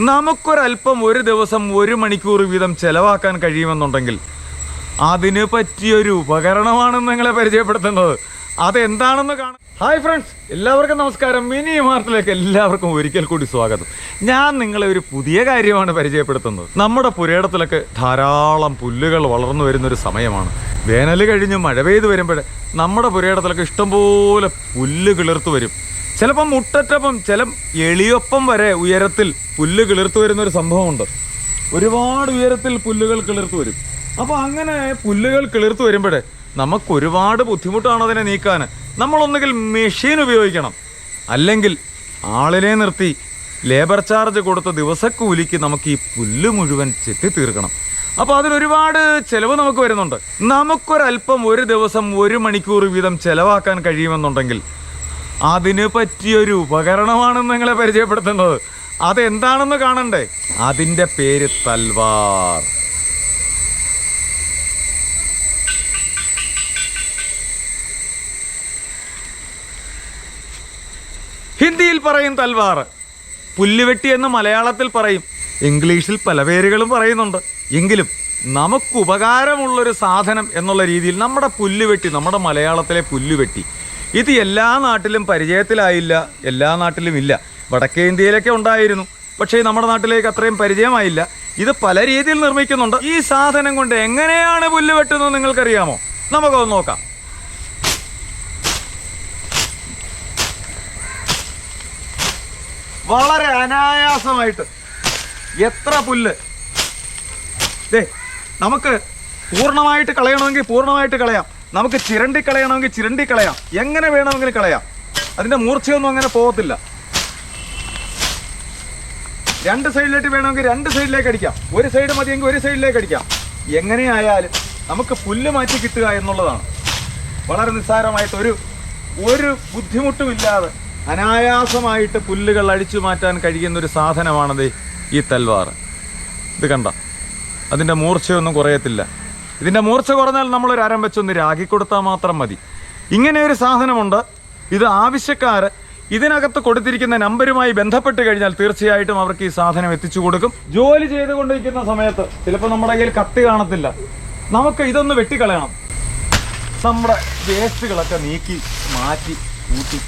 നമുക്കൊരല്പം ഒരു ദിവസം ഒരു മണിക്കൂർ വീതം ചെലവാക്കാൻ കഴിയുമെന്നുണ്ടെങ്കിൽ അതിന് പറ്റിയൊരു ഉപകരണമാണ് നിങ്ങളെ പരിചയപ്പെടുത്തുന്നത്. അതെന്താണെന്ന് കാണാം. ഹായ് ഫ്രണ്ട്സ് എല്ലാവർക്കും നമസ്കാരം. മിനി മാർട്ടിലേക്ക് എല്ലാവർക്കും ഒരിക്കൽ കൂടി സ്വാഗതം. ഞാൻ നിങ്ങളെ ഒരു പുതിയ കാര്യമാണ് പരിചയപ്പെടുത്തുന്നത്. നമ്മുടെ പുരയിടത്തിലൊക്കെ ധാരാളം പുല്ലുകൾ വളർന്നു വരുന്നൊരു സമയമാണ്. വേനൽ കഴിഞ്ഞ് മഴ പെയ്ത് വരുമ്പോൾ നമ്മുടെ പുരയിടത്തിലൊക്കെ ഇഷ്ടംപോലെ പുല്ല് കിളിർത്തു വരും. ചിലപ്പം മുട്ടറ്റപ്പം ചില എളിയൊപ്പം വരെ ഉയരത്തിൽ പുല്ല് കിളിർത്തു വരുന്ന ഒരു സംഭവമുണ്ട്. ഒരുപാട് ഉയരത്തിൽ പുല്ലുകൾ കിളിർത്തു വരും. അപ്പോൾ അങ്ങനെ പുല്ലുകൾ കിളിർത്തു വരുമ്പോഴേ നമുക്ക് ഒരുപാട് ബുദ്ധിമുട്ടാണ് അതിനെ നീക്കാൻ. നമ്മളൊന്നുകിൽ മെഷീൻ ഉപയോഗിക്കണം. അല്ലെങ്കിൽ ആളിനെ നിർത്തി ലേബർ ചാർജ് കൊടുത്ത ദിവസക്കൂലിക്ക് നമുക്ക് ഈ പുല്ല് മുഴുവൻ ചെത്തി തീർക്കണം അപ്പോൾ അതിനൊരുപാട് ചിലവ് നമുക്ക് വരുന്നുണ്ട്. നമുക്കൊരല്പം ഒരു ദിവസം ഒരു മണിക്കൂർ വീതം ചിലവാക്കാൻ കഴിയുമെന്നുണ്ടെങ്കിൽ അതിന് പറ്റിയൊരു ഉപകരണമാണ് നിങ്ങളെ പരിചയപ്പെടുത്തുന്നത്. അതെന്താണെന്ന് കാണണ്ടേ? അതിന്റെ പേര് തൽവാർ. ഹിന്ദിയിൽ പറയും തൽവാർ. പുല്ലുവെട്ടി എന്ന് മലയാളത്തിൽ പറയും. ഇംഗ്ലീഷിൽ പല പേരുകളും പറയുന്നുണ്ട്. എങ്കിലും നമുക്ക് ഉപകാരമുള്ളൊരു സാധനം എന്നുള്ള രീതിയിൽ നമ്മുടെ പുല്ലുവെട്ടി നമ്മുടെ മലയാളത്തിലെ പുല്ലുവെട്ടി ഇത് എല്ലാ നാട്ടിലും പരിചയത്തിലായില്ല എല്ലാ നാട്ടിലും ഇല്ല. വടക്കേ ഇന്ത്യയിലൊക്കെ ഉണ്ടായിരുന്നു പക്ഷേ നമ്മുടെ നാട്ടിലേക്ക് അത്രയും പരിചയമായില്ല. ഇത് പല രീതിയിൽ നിർമ്മിക്കുന്നുണ്ട്. ഈ സാധനം കൊണ്ട് എങ്ങനെയാണ് പുല്ല് വെട്ടുന്നത് നിങ്ങൾക്കറിയാമോ? നമുക്കൊന്ന് നോക്കാം. വളരെ അനായാസമായിട്ട് എത്ര പുല്ല്? ദേ നമുക്ക് പൂർണമായിട്ട് കളയണമെങ്കിൽ പൂർണമായിട്ട് കളയാം. നമുക്ക് ചിരണ്ടി കളയണമെങ്കിൽ ചിരണ്ടി കളയാം. എങ്ങനെ വേണമെങ്കിലും കളയാം. അതിന്റെ മൂർച്ചയൊന്നും അങ്ങനെ പോകത്തില്ല രണ്ട് സൈഡിലേക്ക് വേണമെങ്കിൽ രണ്ട് സൈഡിലേക്ക് അടിക്കാം. ഒരു സൈഡ് മതിയെങ്കിൽ ഒരു സൈഡിലേക്ക് അടിക്കാം. എങ്ങനെയായാലും നമുക്ക് പുല്ല് മാറ്റി കിട്ടുക എന്നുള്ളതാണ്. വളരെ നിസ്സാരമായിട്ട് ഒരു ഒരു ബുദ്ധിമുട്ടുമില്ലാതെ അനായാസമായിട്ട് പുല്ലുകൾ അഴിച്ചു മാറ്റാൻ കഴിയുന്ന ഒരു സാധനമാണത് ഈ തൽവാർ. ഇത് കണ്ട? അതിന്റെ മൂർച്ചയൊന്നും കുറയത്തില്ല. ഇതിന്റെ മൂർച്ച കുറഞ്ഞാൽ നമ്മളൊരു അരം വെച്ചൊന്ന് രാഗി കൊടുത്താൽ മാത്രം മതി. ഇങ്ങനെ ഒരു സാധനമുണ്ട്. ഇത് ആവശ്യക്കാർ ഇതിനകത്ത് കൊടുത്തിരിക്കുന്ന നമ്പരുമായി ബന്ധപ്പെട്ട് കഴിഞ്ഞാൽ തീർച്ചയായിട്ടും അവർക്ക് ഈ സാധനം എത്തിച്ചു കൊടുക്കും. ജോലി ചെയ്തുകൊണ്ടിരിക്കുന്ന സമയത്ത് ചിലപ്പോൾ നമ്മുടെ കയ്യിൽ കത്തി കാണത്തില്ല. നമുക്ക് ഇതൊന്ന് വെട്ടിക്കളയണം. നമ്മുടെ വേസ്റ്റുകളൊക്കെ നീക്കി മാറ്റി കൂട്ടി.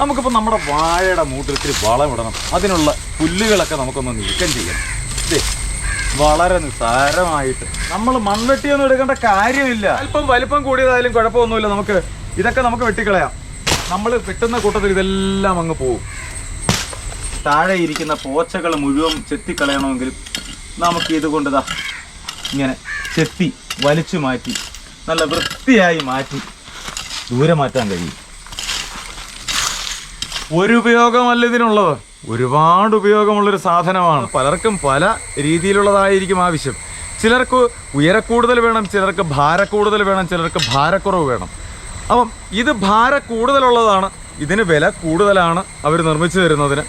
നമുക്കിപ്പോൾ നമ്മുടെ വാഴയുടെ മൂട്ടിൽ ഇത്തിരി വളമിടണം അതിനുള്ള പുല്ലുകളൊക്കെ നമുക്കൊന്ന് നീക്കം ചെയ്യണം. വളരെ നിസ്സാരമായിട്ട്. നമ്മൾ മൺവെട്ടിയൊന്നും എടുക്കേണ്ട കാര്യമില്ല. അല്പം വലിപ്പം കൂടിയതായാലും കുഴപ്പമൊന്നുമില്ല. നമുക്ക് ഇതൊക്കെ നമുക്ക് വെട്ടിക്കളയാം. നമ്മൾ വെട്ടുന്ന കൂട്ടത്തിൽ ഇതെല്ലാം അങ്ങ് പോവും. താഴെ ഇരിക്കുന്ന പോച്ചകൾ മുഴുവൻ ചെത്തിക്കളയണമെങ്കിൽ നമുക്ക് ഇതുകൊണ്ട് ദാ ഇങ്ങനെ ചെത്തി വലിച്ചു മാറ്റി നല്ല വൃത്തിയായി മാറ്റി ദൂരെ മാറ്റാൻ കഴിയും. ഒരു ഉപയോഗമല്ല ഇതിനുള്ളത്. ഒരുപാട് ഉപയോഗമുള്ളൊരു സാധനമാണ്. പലർക്കും പല രീതിയിലുള്ളതായിരിക്കും ആവശ്യം ചിലർക്ക് ഉയരക്കൂടുതൽ വേണം ചിലർക്ക് ഭാരക്കൂടുതൽ വേണം ചിലർക്ക് ഭാരക്കുറവ് വേണം. അപ്പം ഇത് ഭാര കൂടുതലുള്ളതാണ് ഇതിന് വില കൂടുതലാണ് അവർ നിർമ്മിച്ചു തരുന്നതിന്.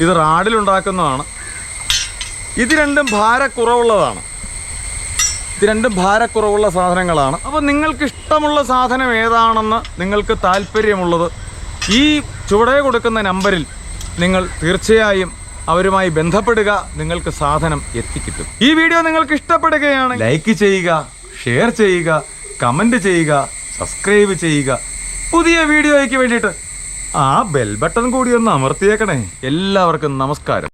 ഇത് റാഡിലുണ്ടാക്കുന്നതാണ്. ഇത് രണ്ടും ഭാരക്കുറവുള്ളതാണ്. ഇത് രണ്ടും ഭാരക്കുറവുള്ള സാധനങ്ങളാണ്. അപ്പോൾ നിങ്ങൾക്ക് ഇഷ്ടമുള്ള സാധനം ഏതാണെന്ന് നിങ്ങൾക്ക് താല്പര്യമുള്ളത് ഈ ചുവടെ കൊടുക്കുന്ന നമ്പറിൽ നിങ്ങൾ തീർച്ചയായും അവരുമായി ബന്ധപ്പെടുക നിങ്ങൾക്ക് സാധനം എത്തിക്കിട്ടും. ഈ വീഡിയോ നിങ്ങൾക്ക് ഇഷ്ടപ്പെടുകയാണ് ലൈക്ക് ചെയ്യുക ഷെയർ ചെയ്യുക കമന്റ് ചെയ്യുക സബ്സ്ക്രൈബ് ചെയ്യുക. പുതിയ വീഡിയോയ്ക്ക് വേണ്ടിയിട്ട് ആ ബെൽ ബട്ടൺ കൂടി ഒന്ന് അമർത്തിയേക്കണേ. എല്ലാവർക്കും നമസ്കാരം.